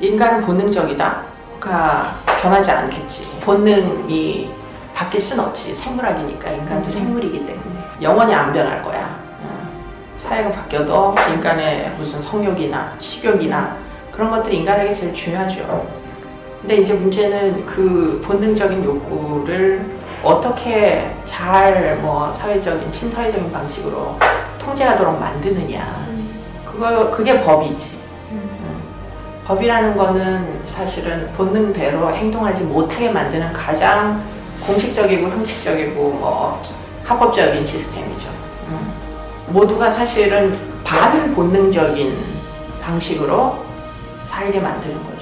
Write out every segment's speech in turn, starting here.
인간은 본능적이다 가 변하지 않겠지. 본능이 바뀔 순 없지. 생물학이니까 인간도 생물이기 때문에 영원히 안 변할 거야. 어. 사회가 바뀌어도 인간의 무슨 성욕이나 식욕이나 그런 것들이 인간에게 제일 중요하죠. 근데 이제 문제는 그 본능적인 욕구를 어떻게 잘 뭐 사회적인 친사회적인 방식으로 통제하도록 만드느냐. 그거 그게 법이지. 음. 법이라는 거는 사실은 본능대로 행동하지 못하게 만드는 가장 공식적이고 형식적이고 뭐 합법적인 시스템이죠. 음. 모두가 사실은 반본능적인 방식으로 살게 만드는 거죠.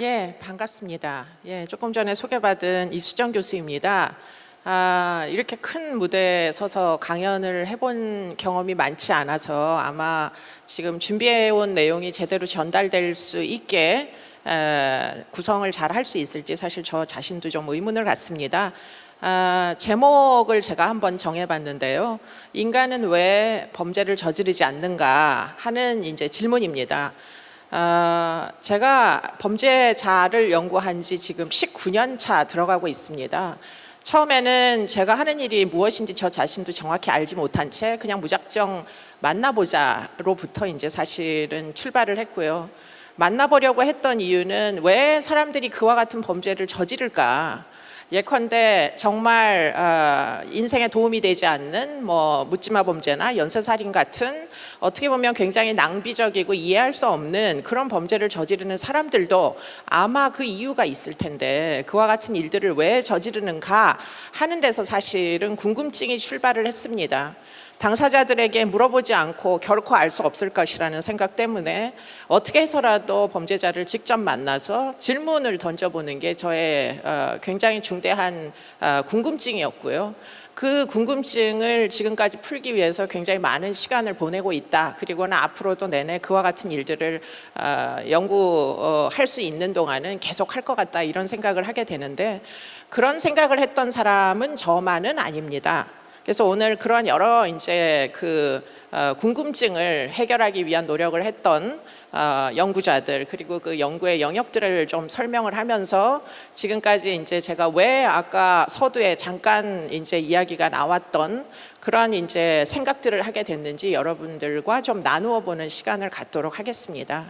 예, 반갑습니다. 예, 조금 전에 소개받은 이수정 교수입니다. 아, 이렇게 큰 무대에 서서 강연을 해본 경험이 많지 않아서 아마 지금 준비해온 내용이 제대로 전달될 수 있게 에, 구성을 잘 할 수 있을지 사실 저 자신도 좀 의문을 갖습니다. 아, 제목을 제가 한번 정해봤는데요. 인간은 왜 범죄를 저지르지 않는가 하는 이제 질문입니다. 아, 제가 범죄자를 연구한 지 지금 19년 차 들어가고 있습니다. 처음에는 제가 하는 일이 무엇인지 저 자신도 정확히 알지 못한 채 그냥 무작정 만나보자로부터 이제 사실은 출발을 했고요. 만나보려고 했던 이유는 왜 사람들이 그와 같은 범죄를 저지를까? 예컨대 정말 어, 인생에 도움이 되지 않는 뭐 묻지마 범죄나 연쇄살인 같은 어떻게 보면 굉장히 낭비적이고 이해할 수 없는 그런 범죄를 저지르는 사람들도 아마 그 이유가 있을 텐데 그와 같은 일들을 왜 저지르는가 하는 데서 사실은 궁금증이 출발을 했습니다. 당사자들에게 물어보지 않고 결코 알 수 없을 것이라는 생각 때문에 어떻게 해서라도 범죄자를 직접 만나서 질문을 던져보는 게 저의 어, 굉장히 중대한 어, 궁금증이었고요. 그 궁금증을 지금까지 풀기 위해서 굉장히 많은 시간을 보내고 있다. 그리고는 앞으로도 내내 그와 같은 일들을 어, 연구할 수 있는 동안은 계속 할 것 같다. 이런 생각을 하게 되는데 그런 생각을 했던 사람은 저만은 아닙니다. 그래서 오늘 그런 여러 이제 그 어, 궁금증을 해결하기 위한 노력을 했던 어, 연구자들 그리고 그 연구의 영역들을 좀 설명을 하면서 지금까지 이제 제가 왜 아까 서두에 잠깐 이제 이야기가 나왔던 그런 이제 생각들을 하게 됐는지 여러분들과 좀 나누어 보는 시간을 갖도록 하겠습니다.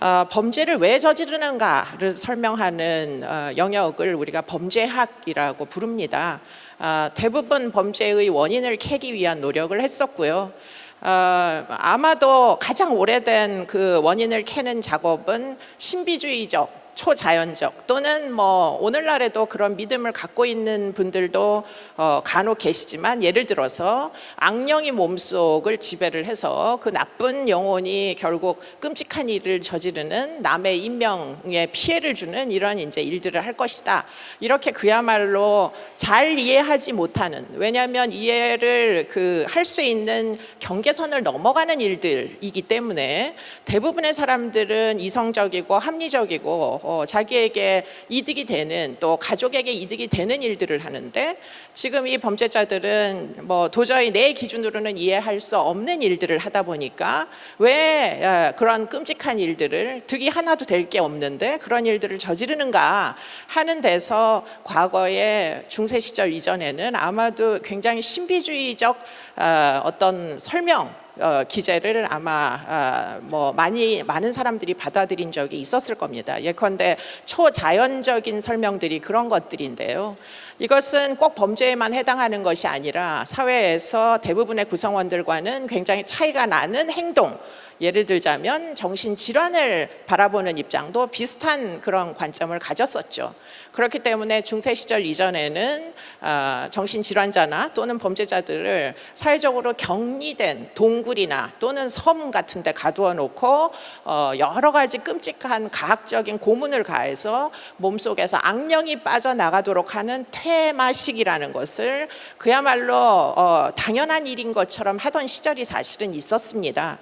어, 범죄를 왜 저지르는가를 설명하는 어, 영역을 우리가 범죄학이라고 부릅니다. 어, 대부분 범죄의 원인을 캐기 위한 노력을 했었고요. 어, 아마도 가장 오래된 그 원인을 캐는 작업은 신비주의적 초자연적 또는 뭐 오늘날에도 그런 믿음을 갖고 있는 분들도 어, 간혹 계시지만 예를 들어서 악령이 몸속을 지배를 해서 그 나쁜 영혼이 결국 끔찍한 일을 저지르는 남의 인명에 피해를 주는 이런 이제 일들을 할 것이다. 이렇게 그야말로 잘 이해하지 못하는 왜냐하면 이해를 그 할 수 있는 경계선을 넘어가는 일들이기 때문에 대부분의 사람들은 이성적이고 합리적이고 어, 자기에게 이득이 되는 또 가족에게 이득이 되는 일들을 하는데 지금 이 범죄자들은 뭐 도저히 내 기준으로는 이해할 수 없는 일들을 하다 보니까 왜 어, 그런 끔찍한 일들을 득이 하나도 될 게 없는데 그런 일들을 저지르는가 하는 데서 과거에 중세 시절 이전에는 아마도 굉장히 신비주의적 어, 어떤 설명 어, 기재를 아마 아, 뭐 많이 많은 사람들이 받아들인 적이 있었을 겁니다. 예컨대 초자연적인 설명들이 그런 것들인데요. 이것은 꼭 범죄에만 해당하는 것이 아니라 사회에서 대부분의 구성원들과는 굉장히 차이가 나는 행동. 예를 들자면 정신질환을 바라보는 입장도 비슷한 그런 관점을 가졌었죠. 그렇기 때문에 중세 시절 이전에는 아, 정신질환자나 또는 범죄자들을 사회적으로 격리된 동굴이나 또는 섬 같은 데 가두어 놓고 어, 여러 가지 끔찍한 가학적인 고문을 가해서 몸속에서 악령이 빠져나가도록 하는 퇴마식이라는 것을 그야말로 어, 당연한 일인 것처럼 하던 시절이 사실은 있었습니다.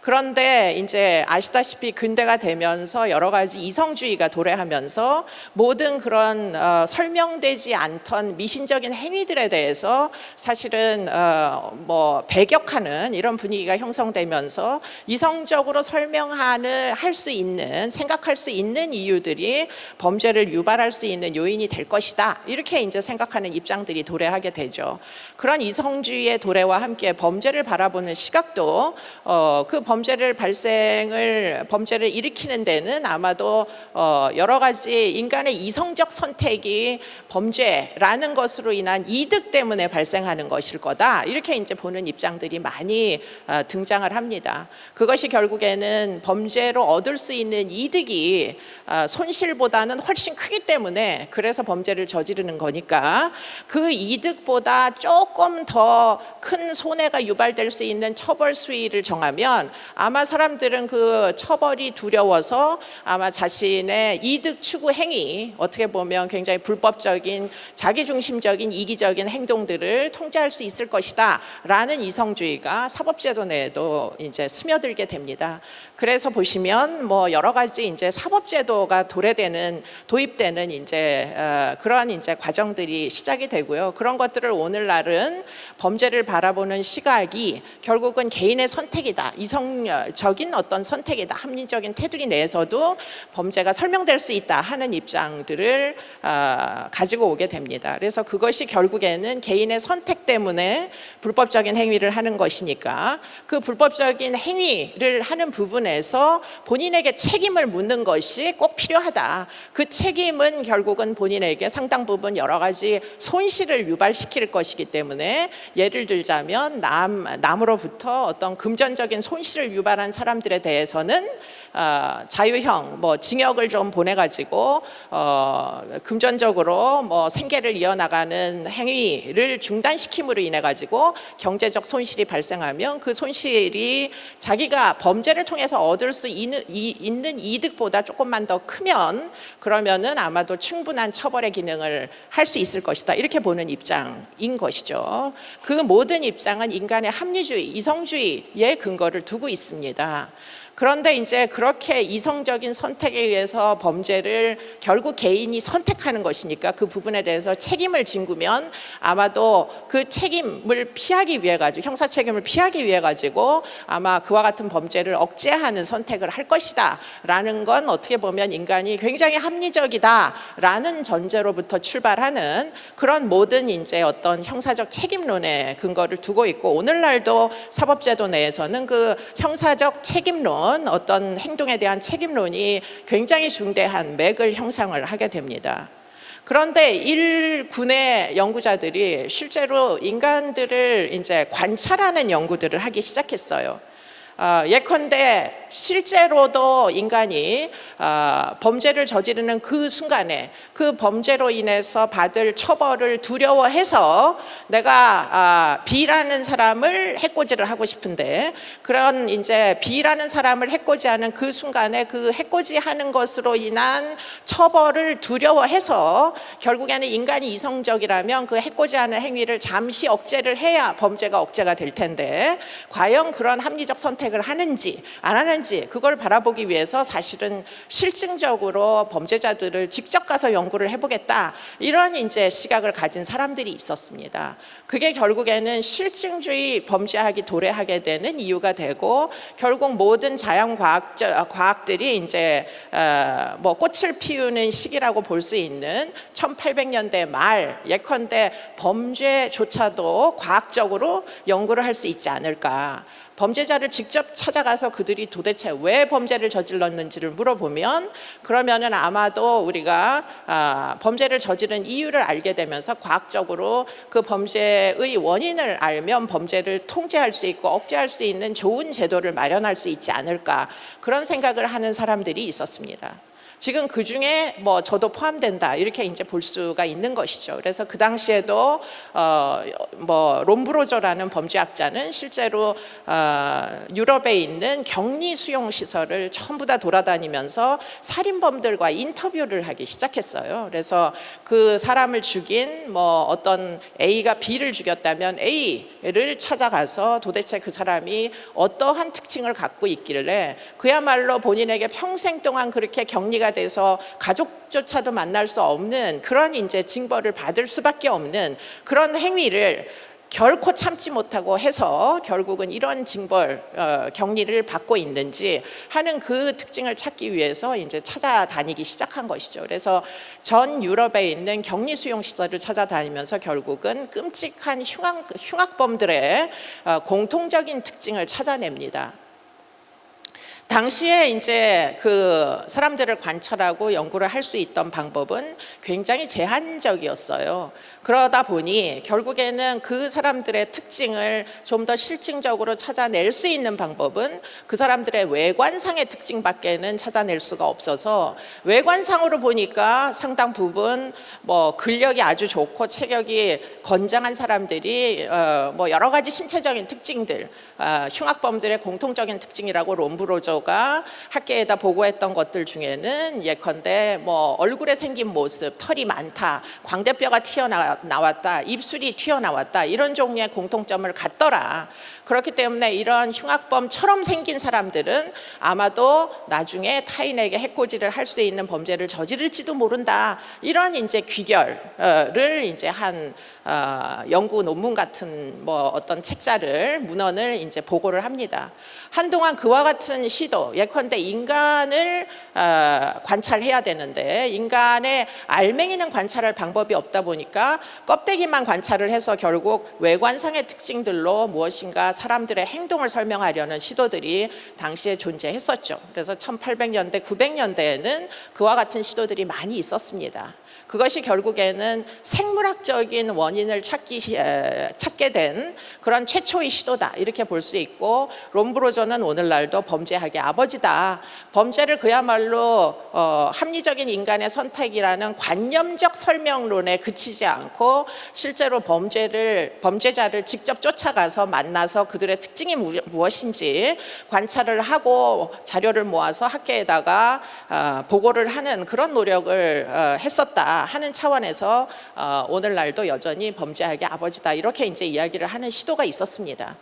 그런데 이제 아시다시피 근대가 되면서 여러 가지 이성주의가 도래하면서 모든 그런 어, 설명되지 않던 미신적인 행위들에 대해서 사실은 어, 뭐 배격하는 이런 분위기가 형성되면서 이성적으로 설명하는 할 수 있는 생각할 수 있는 이유들이 범죄를 유발할 수 있는 요인이 될 것이다 이렇게 이제 생각하는 입장들이 도래하게 되죠. 그런 이성주의의 도래와 함께 범죄를 바라보는 시각도 어, 그 범죄를 발생을 범죄를 일으키는 데는 아마도 어, 여러 가지 인간의 이성적 선택이 범죄라는 것으로 인한 이득 때문에 발생하는 것일 거다 이렇게 이제 보는 입장들이 많이 어, 등장을 합니다. 그것이 결국에는 범죄로 얻을 수 있는 이득이 어, 손실보다는 훨씬 크기 때문에 그래서 범죄를 저지르는 거니까 그 이득보다 조금 더 큰 손해가 유발될 수 있는 처벌 수위를 정하면 아마 사람들은 그 처벌이 두려워서 아마 자신의 이득 추구 행위 어떻게 보면 굉장히 불법적인 자기중심적인 이기적인 행동들을 통제할 수 있을 것이다라는 이성주의가 사법제도 내에도 이제 스며들게 됩니다. 그래서 보시면 뭐 여러 가지 이제 사법제도가 도래되는 도입되는 이제 어, 그러한 이제 과정들이 시작이 되고요. 그런 것들을 오늘날은 범죄를 바라보는 시각이 결국은 개인의 선택이다. 이성 적인 어떤 선택이다. 합리적인 테두리 내에서도 범죄가 설명될 수 있다 하는 입장들을 어, 가지고 오게 됩니다. 그래서 그것이 결국에는 개인의 선택 때문에 불법적인 행위를 하는 것이니까 그 불법적인 행위를 하는 부분에서 본인에게 책임을 묻는 것이 꼭 필요하다. 그 책임은 결국은 본인에게 상당 부분 여러 가지 손실을 유발시킬 것이기 때문에 예를 들자면 남 남으로부터 어떤 금전적인 손실 을 유발한 사람들에 대해서는 어, 자유형 뭐 징역을 좀 보내 가지고 어, 금전적으로 뭐 생계를 이어나가는 행위를 중단시킴으로 인해 가지고 경제적 손실이 발생하면 그 손실이 자기가 범죄를 통해서 얻을 수 있는, 이- 있는 이득보다 조금만 더 크면 그러면은 아마도 충분한 처벌의 기능을 할 수 있을 것이다 이렇게 보는 입장인 것이죠. 그 모든 입장은 인간의 합리주의, 이성주의의 근거를 두고 있습니다. 그런데 이제 그렇게 이성적인 선택에 의해서 범죄를 결국 개인이 선택하는 것이니까 그 부분에 대해서 책임을 진구면 아마도 그 책임을 피하기 위해 가지고 형사 책임을 피하기 위해 가지고 아마 그와 같은 범죄를 억제하는 선택을 할 것이다라는 건 어떻게 보면 인간이 굉장히 합리적이다라는 전제로부터 출발하는 그런 모든 이제 어떤 형사적 책임론의 근거를 두고 있고 오늘날도 사법제도 내에서는 그 형사적 책임론 어떤 행동에 대한 책임론이 굉장히 중대한 맥을 형성을 하게 됩니다. 그런데 일군의 연구자들이 실제로 인간들을 이제 관찰하는 연구들을 하기 시작했어요. 어, 예컨대 실제로도 인간이 어, 범죄를 저지르는 그 순간에 그 범죄로 인해서 받을 처벌을 두려워해서 내가 아, B라는 사람을 해코지를 하고 싶은데 그런 이제 B라는 사람을 해코지하는 그 순간에 그 해코지하는 것으로 인한 처벌을 두려워해서 결국에는 인간이 이성적이라면 그 해코지하는 행위를 잠시 억제를 해야 범죄가 억제가 될 텐데 과연 그런 합리적 선택을 하는지 안 하는지 그걸 바라보기 위해서 사실은 실증적으로 범죄자들을 직접 가서 연구를 해보겠다 이런 이제 시각을 가진 사람들이 있었습니다. 그게 결국에는 실증주의 범죄학이 도래하게 되는 이유가 되고 결국 모든 자연 과학 과학들이 이제 어, 뭐 꽃을 피우는 시기라고 볼 수 있는 1800년대 말 예컨대 범죄조차도 과학적으로 연구를 할 수 있지 않을까. 범죄자를 직접 찾아가서 그들이 도대체 왜 범죄를 저질렀는지를 물어보면 그러면은 아마도 우리가 아, 범죄를 저지른 이유를 알게 되면서 과학적으로 그 범죄의 원인을 알면 범죄를 통제할 수 있고 억제할 수 있는 좋은 제도를 마련할 수 있지 않을까 그런 생각을 하는 사람들이 있었습니다. 지금 그 중에 뭐 저도 포함된다 이렇게 이제 볼 수가 있는 것이죠. 그래서 그 당시에도 어 뭐 롬브로저라는 범죄학자는 실제로 어 유럽에 있는 격리 수용 시설을 전부 다 돌아다니면서 살인범들과 인터뷰를 하기 시작했어요. 그래서 그 사람을 죽인 뭐 어떤 A가 B를 죽였다면 A 를 찾아가서 도대체 그 사람이 어떠한 특징을 갖고 있길래 그야말로 본인에게 평생 동안 그렇게 격리가 돼서 가족조차도 만날 수 없는 그런 이제 징벌을 받을 수밖에 없는 그런 행위를 결코 참지 못하고 해서 결국은 이런 징벌 어, 격리를 받고 있는지 하는 그 특징을 찾기 위해서 이제 찾아다니기 시작한 것이죠. 그래서 전 유럽에 있는 격리 수용 시설을 찾아다니면서 결국은 끔찍한 흉악, 흉악범들의 어, 공통적인 특징을 찾아냅니다. 당시에 이제 그 사람들을 관찰하고 연구를 할 수 있던 방법은 굉장히 제한적이었어요. 그러다 보니 결국에는 그 사람들의 특징을 좀 더 실증적으로 찾아낼 수 있는 방법은 그 사람들의 외관상의 특징밖에는 찾아낼 수가 없어서 외관상으로 보니까 상당 부분 뭐 근력이 아주 좋고 체격이 건장한 사람들이 어뭐 여러 가지 신체적인 특징들 어 흉악범들의 공통적인 특징이라고 롬브로저가 학계에다 보고했던 것들 중에는 예컨대 뭐 얼굴에 생긴 모습 털이 많다 광대뼈가 튀어나 나왔다, 입술이 튀어나왔다 이런 종류의 공통점을 갖더라. 그렇기 때문에 이런 흉악범처럼 생긴 사람들은 아마도 나중에 타인에게 해코지를 할 수 있는 범죄를 저지를지도 모른다. 이런 이제 귀결을 이제 한 어, 연구 논문 같은 뭐 어떤 책자를 문헌을 이제 보고를 합니다. 한동안 그와 같은 시도 예컨대 인간을 어, 관찰해야 되는데 인간의 알맹이는 관찰할 방법이 없다 보니까 껍데기만 관찰을 해서 결국 외관상의 특징들로 무엇인가 사람들의 행동을 설명하려는 시도들이 당시에 존재했었죠. 그래서 1800년대, 900년대에는 그와 같은 시도들이 많이 있었습니다. 그것이 결국에는 생물학적인 원인을 찾기 찾게 된 그런 최초의 시도다 이렇게 볼 수 있고 롬브로저는 오늘날도 범죄학의 아버지다. 범죄를 그야말로 어, 합리적인 인간의 선택이라는 관념적 설명론에 그치지 않고 실제로 범죄를 범죄자를 직접 쫓아가서 만나서 그들의 특징이 무엇인지 관찰을 하고 자료를 모아서 학계에다가 어, 보고를 하는 그런 노력을 어, 했었다. 하는 차원에서 어, 오늘날도 여전히 범죄학의 아버지다 이렇게 이제 이야기를 하는 시도가 있었습니다.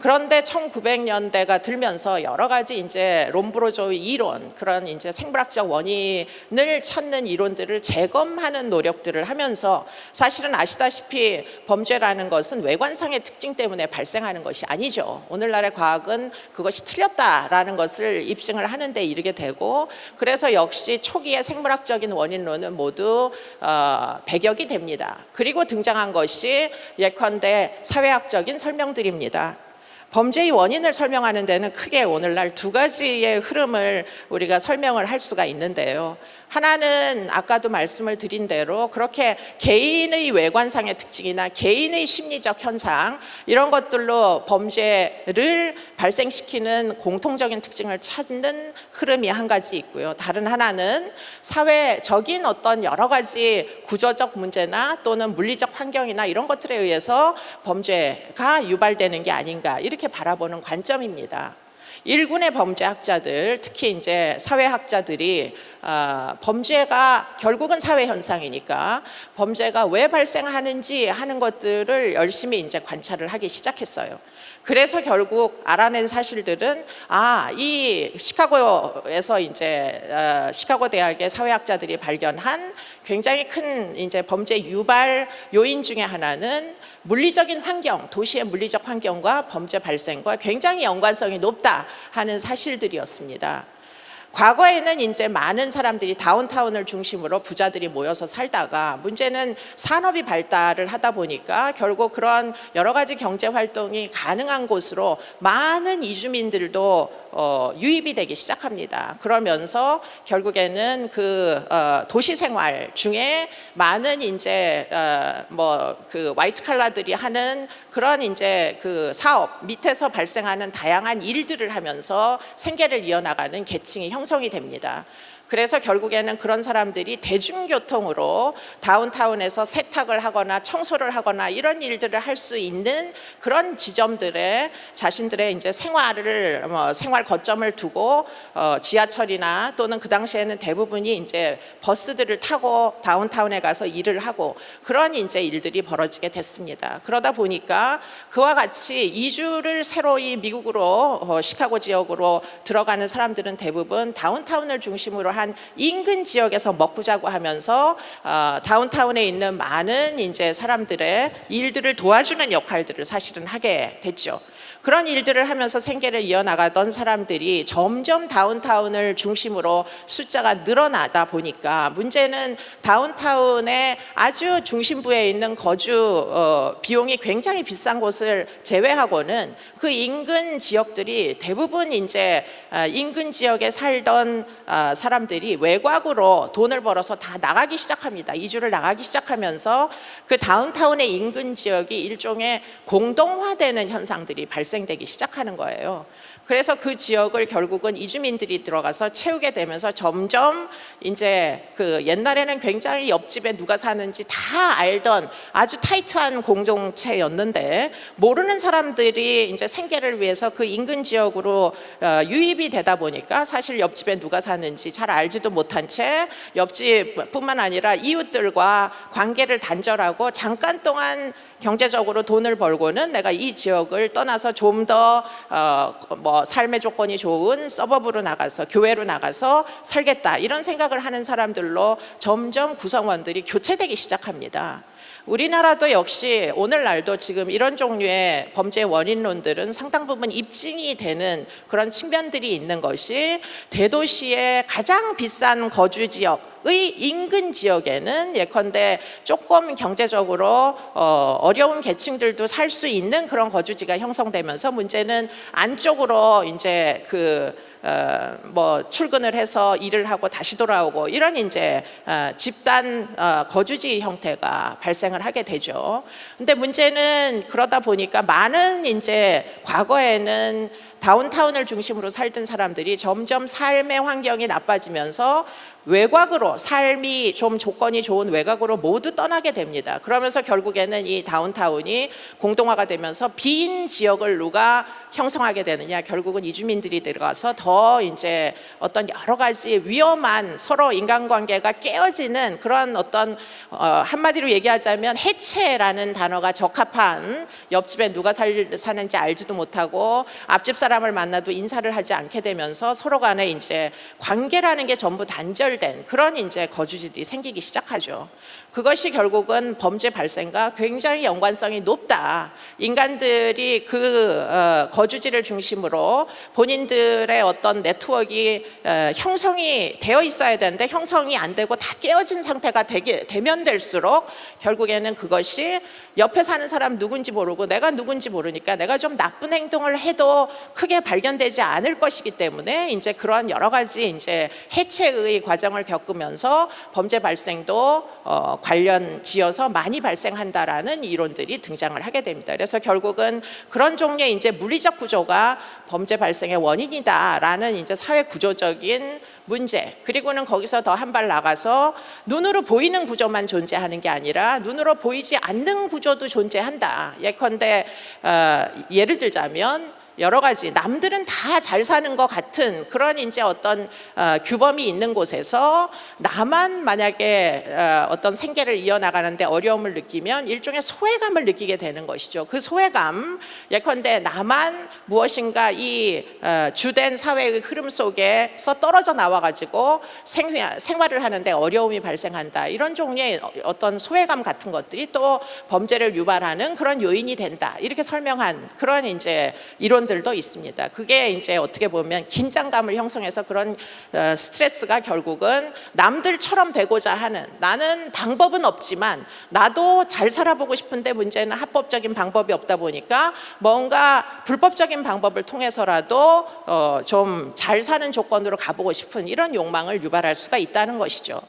그런데 1900년대가 들면서 여러 가지 이제 롬브로조의 이론 그런 이제 생물학적 원인을 찾는 이론들을 재검하는 노력들을 하면서 사실은 아시다시피 범죄라는 것은 외관상의 특징 때문에 발생하는 것이 아니죠. 오늘날의 과학은 그것이 틀렸다라는 것을 입증을 하는데 이르게 되고 그래서 역시 초기의 생물학적인 원인론은 모두 어, 배격이 됩니다. 그리고 등장한 것이 예컨대 사회학적인 설명들입니다. 범죄의 원인을 설명하는 데는 크게 오늘날 두 가지의 흐름을 우리가 설명을 할 수가 있는데요. 하나는 아까도 말씀을 드린 대로 그렇게 개인의 외관상의 특징이나 개인의 심리적 현상 이런 것들로 범죄를 발생시키는 공통적인 특징을 찾는 흐름이 한 가지 있고요. 다른 하나는 사회적인 어떤 여러 가지 구조적 문제나 또는 물리적 환경이나 이런 것들에 의해서 범죄가 유발되는 게 아닌가 이렇게 바라보는 관점입니다. 일군의 범죄학자들, 특히 이제 사회학자들이 아, 범죄가 결국은 사회 현상이니까 범죄가 왜 발생하는지 하는 것들을 열심히 이제 관찰을 하기 시작했어요. 그래서 결국 알아낸 사실들은 아, 이 시카고에서 이제 어, 시카고 대학의 사회학자들이 발견한 굉장히 큰 이제 범죄 유발 요인 중에 하나는 물리적인 환경, 도시의 물리적 환경과 범죄 발생과 굉장히 연관성이 높다 하는 사실들이었습니다. 과거에는 이제 많은 사람들이 다운타운을 중심으로 부자들이 모여서 살다가 문제는 산업이 발달을 하다 보니까 결국 그런 여러 가지 경제 활동이 가능한 곳으로 많은 이주민들도 어, 유입이 되기 시작합니다. 그러면서 결국에는 그 어, 도시 생활 중에 많은 이제 어, 뭐그 화이트 칼라들이 하는 그런 이제 그 사업 밑에서 발생하는 다양한 일들을 하면서 생계를 이어나가는 계층이 형성이 됩니다. 그래서 결국에는 그런 사람들이 대중교통으로 다운타운에서 세탁을 하거나 청소를 하거나 이런 일들을 할 수 있는 그런 지점들에 자신들의 이제 생활을 뭐 생활 거점을 두고 어, 지하철이나 또는 그 당시에는 대부분이 이제 버스들을 타고 다운타운에 가서 일을 하고 그런 이제 일들이 벌어지게 됐습니다. 그러다 보니까 그와 같이 이주를 새로이 미국으로 어, 시카고 지역으로 들어가는 사람들은 대부분 다운타운을 중심으로 한 인근 지역에서 먹고 자고 하면서 어, 다운타운에 있는 많은 이제 사람들의 일들을 도와주는 역할들을 사실은 하게 됐죠. 그런 일들을 하면서 생계를 이어나가던 사람들이 점점 다운타운을 중심으로 숫자가 늘어나다 보니까 문제는 다운타운의 아주 중심부에 있는 거주 어, 비용이 굉장히 비싼 곳을 제외하고는 그 인근 지역들이 대부분 이제 아, 인근 지역에 살던 아, 사람들이 외곽으로 돈을 벌어서 다 나가기 시작합니다. 이주를 나가기 시작하면서 그 다운타운의 인근 지역이 일종의 공동화되는 현상들이 발생 되기 시작하는 거예요. 그래서 그 지역을 결국은 이주민들이 들어가서 채우게 되면서 점점 이제 그 옛날에는 굉장히 옆집에 누가 사는지 다 알던 아주 타이트한 공동체였는데 모르는 사람들이 이제 생계를 위해서 그 인근 지역으로 어, 유입이 되다 보니까 사실 옆집에 누가 사는지 잘 알지도 못한 채 옆집뿐만 아니라 이웃들과 관계를 단절하고 잠깐 동안 경제적으로 돈을 벌고는 내가 이 지역을 떠나서 좀더 어, 뭐 삶의 조건이 좋은 서버브로 나가서 교회로 나가서 살겠다 이런 생각을 하는 사람들로 점점 구성원들이 교체되기 시작합니다. 우리나라도 역시 오늘날도 지금 이런 종류의 범죄 원인론들은 상당 부분 입증이 되는 그런 측면들이 있는 것이 대도시의 가장 비싼 거주 지역 의 인근 지역에는 예컨대 조금 경제적으로 어, 어려운 계층들도 살 수 있는 그런 거주지가 형성되면서 문제는 안쪽으로 이제 그 어, 뭐 출근을 해서 일을 하고 다시 돌아오고 이런 이제 어, 집단 어, 거주지 형태가 발생을 하게 되죠. 근데 문제는 그러다 보니까 많은 이제 과거에는 다운타운을 중심으로 살던 사람들이 점점 삶의 환경이 나빠지면서 외곽으로 삶이 좀 조건이 좋은 외곽으로 모두 떠나게 됩니다. 그러면서 결국에는 이 다운타운이 공동화가 되면서 빈 지역을 누가 형성하게 되느냐 결국은 이주민들이 들어가서 더 이제 어떤 여러 가지 위험한 서로 인간관계가 깨어지는 그런 어떤 어, 한마디로 얘기하자면 해체라는 단어가 적합한 옆집에 누가 살, 사는지 알지도 못하고 앞집 사람을 만나도 인사를 하지 않게 되면서 서로 간에 이제 관계라는 게 전부 단절 된 그런 이제 거주지들이 생기기 시작하죠. 그것이 결국은 범죄 발생과 굉장히 연관성이 높다. 인간들이 그 어, 거주지를 중심으로 본인들의 어떤 네트워크가 어, 형성이 되어 있어야 되는데 형성이 안 되고 다 깨어진 상태가 되게 되면 될수록 결국에는 그것이 옆에 사는 사람 누군지 모르고 내가 누군지 모르니까 내가 좀 나쁜 행동을 해도 크게 발견되지 않을 것이기 때문에 이제 그런 여러 가지 이제 해체의 과정을 겪으면서 범죄 발생도 어, 관련 지어서 많이 발생한다라는 이론들이 등장을 하게 됩니다. 그래서 결국은 그런 종류의 이제 물리적 구조가 범죄 발생의 원인이다라는 이제 사회 구조적인 문제 그리고는 거기서 더 한 발 나가서 눈으로 보이는 구조만 존재하는 게 아니라 눈으로 보이지 않는 구조도 존재한다. 예컨대 어, 예를 들자면 여러 가지 남들은 다 잘 사는 것 같은 그런 이제 어떤 어, 규범이 있는 곳에서 나만 만약에 어, 어떤 생계를 이어나가는데 어려움을 느끼면 일종의 소외감을 느끼게 되는 것이죠. 그 소외감 예컨대 나만 무엇인가 이 어, 주된 사회의 흐름 속에서 떨어져 나와 가지고 생, 생활을 하는데 어려움이 발생한다. 이런 종류의 어떤 소외감 같은 것들이 또 범죄를 유발하는 그런 요인이 된다. 이렇게 설명한 그런 이제 이론 들도 있습니다. 그게 이제 어떻게 보면 긴장감을 형성해서 그런 어, 스트레스가 결국은 남들처럼 되고자 하는 나는 방법은 없지만 나도 잘 살아보고 싶은데 문제는 합법적인 방법이 없다 보니까 뭔가 불법적인 방법을 통해서라도 어, 좀 잘 사는 조건으로 가보고 싶은 이런 욕망을 유발할 수가 있다는 것이죠.